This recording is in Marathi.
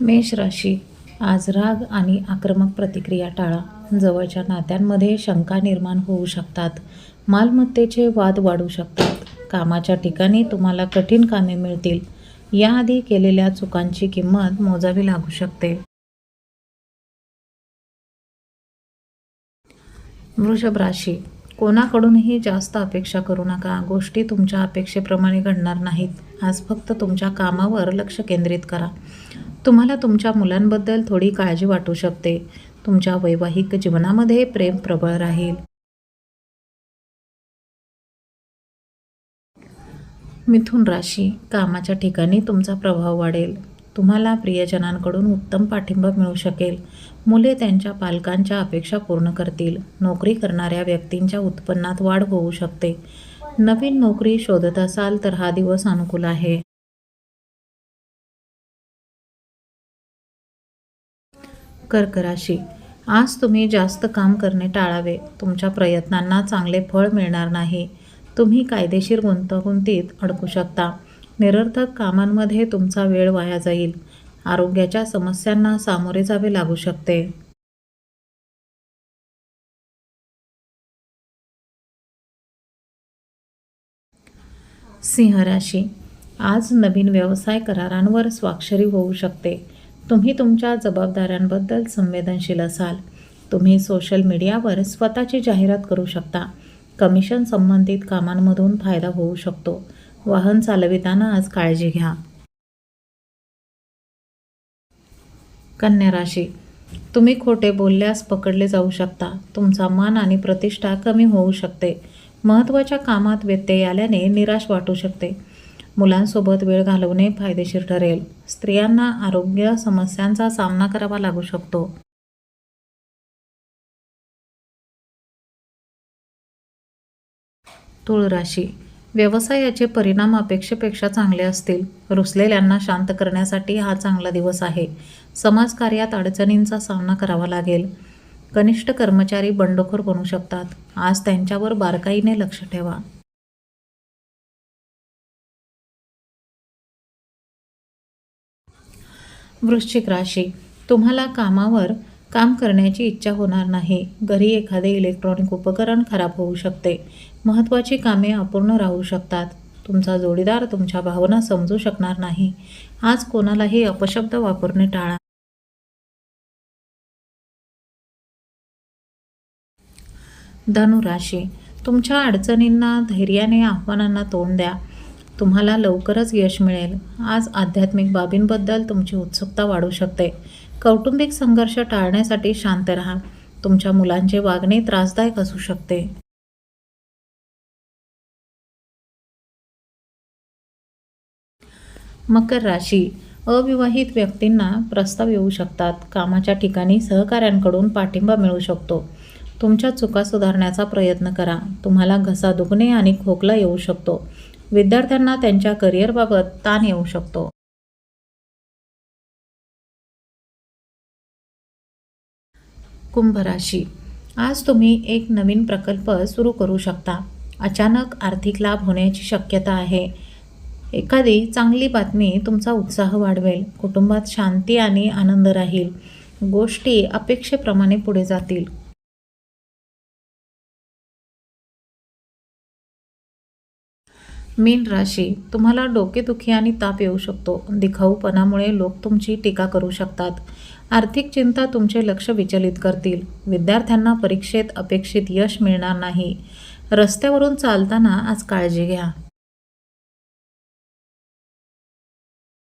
मेष राशी आज राग आणि आक्रमक प्रतिक्रिया टाळा. जवळच्या नात्यांमध्ये शंका निर्माण होऊ शकतात. मालमत्तेचे वाद वाढू शकतात. कामाच्या ठिकाणी तुम्हाला कठीण कामे मिळतील. याआधी केलेल्या चुकांची किंमत मोजावी लागू शकते. वृषभ राशी कोणाकडूनही जास्त अपेक्षा करू नका. गोष्टी तुमच्या अपेक्षेप्रमाणे घडणार नाहीत. आज फक्त तुमच्या कामावर लक्ष केंद्रित करा. तुम्हाला तुमच्या मुलांबद्दल थोडी काळजी वाटू शकते. तुमच्या वैवाहिक जीवनामध्ये प्रेम प्रबळ राहील. मिथुन राशी कामाच्या ठिकाणी तुमचा प्रभाव वाढेल. तुम्हाला प्रियजनांकडून उत्तम पाठिंबा मिळू शकेल. मुले त्यांच्या पालकांच्या अपेक्षा पूर्ण करतील. नोकरी करणाऱ्या व्यक्तींच्या उत्पन्नात वाढ होऊ शकते. नवीन नोकरी शोधत असाल तर हा दिवस अनुकूल आहे. कर्कराशी आज तुम्ही जास्त काम करणे टाळावे. तुमच्या प्रयत्नांना चांगले फळ मिळणार नाही. तुम्ही कायदेशीर गुंतागुंतीत अडकू शकता. निरर्थक कामांमध्ये तुमचा वेळ वाया जाईल. आरोग्याच्या समस्यांना सामोरे जावे लागू शकते. सिंह राशी. आज नवीन व्यवसाय करारांवर स्वाक्षरी होऊ शकते. तुम्ही तुमच्या जबाबदाऱ्यांबद्दल संवेदनशील असाल. तुम्ही सोशल मीडियावर स्वतःची जाहिरात करू शकता. कमिशन संबंधित कामांमधून फायदा होऊ शकतो. वाहन चालविताना आज काळजी घ्या. कन्या राशी. तुम्ही खोटे बोलल्यास पकडले जाऊ शकता. तुमचा मान आणि प्रतिष्ठा कमी होऊ शकते. महत्त्वाच्या कामात व्यत्यय आल्याने निराश वाटू शकते. मुलांसोबत वेळ घालवणे फायदेशीर ठरेल. स्त्रियांना आरोग्य समस्यांचा सामना करावा लागू शकतो. तुळ राशी. व्यवसायाचे परिणाम अपेक्षेपेक्षा चांगले असतील. रुसलेल्यांना शांत करण्यासाठी हा चांगला दिवस आहे. समाजकार्यात अडचणींचा सामना करावा लागेल. कनिष्ठ कर्मचारी बंडखोर बनू शकतात. आज त्यांच्यावर बारकाईने लक्ष ठेवा. वृश्चिक राशी. तुम्हाला कामावर काम करण्याची इच्छा होणार नाही. घरी एखादे इलेक्ट्रॉनिक उपकरण खराब होऊ शकते. महत्त्वाची कामे अपूर्ण राहू शकतात. तुमचा जोडीदार तुमच्या भावना समजू शकणार नाही. आज कोणालाही अपशब्द वापरणे टाळा. धनुराशी तुमच्या अडचणींना धैर्याने आव्हानांना तोंड द्या. तुम्हाला लवकरच यश मिळेल. आज आध्यात्मिक बाबींबद्दल तुमची उत्सुकता वाढू शकते. कौटुंबिक संघर्ष टाळण्यासाठी शांत राहा. तुमच्या मुलांचे वागणे त्रासदायक असू शकते. मकर राशी. अविवाहित व्यक्तींना प्रस्ताव येऊ शकतात. कामाच्या ठिकाणी सहकाऱ्यांकडून पाठिंबा मिळू शकतो. तुमच्या चुका सुधारण्याचा प्रयत्न करा. तुम्हाला घसा दुखणे आणि खोकला येऊ शकतो. विद्यार्थ्यांना त्यांच्या करिअरबाबत ताण येऊ शकतो. कुंभराशी आज तुम्ही एक नवीन प्रकल्प सुरू करू शकता. अचानक आर्थिक लाभ होण्याची शक्यता आहे. एखादी चांगली बातमी तुमचा उत्साह वाढवेल. कुटुंबात शांती आणि आनंद राहील. गोष्टी अपेक्षेप्रमाणे पुढे जातील. मीन राशी. तुम्हाला डोकेदुखी आणि ताप येऊ शकतो. दिखाऊपणामुळे लोक तुमची टीका करू शकतात. आर्थिक चिंता तुमचे लक्ष विचलित करतील. विद्यार्थ्यांना परीक्षेत अपेक्षित यश मिळणार नाही. रस्त्यावरून चालताना आज काळजी घ्या.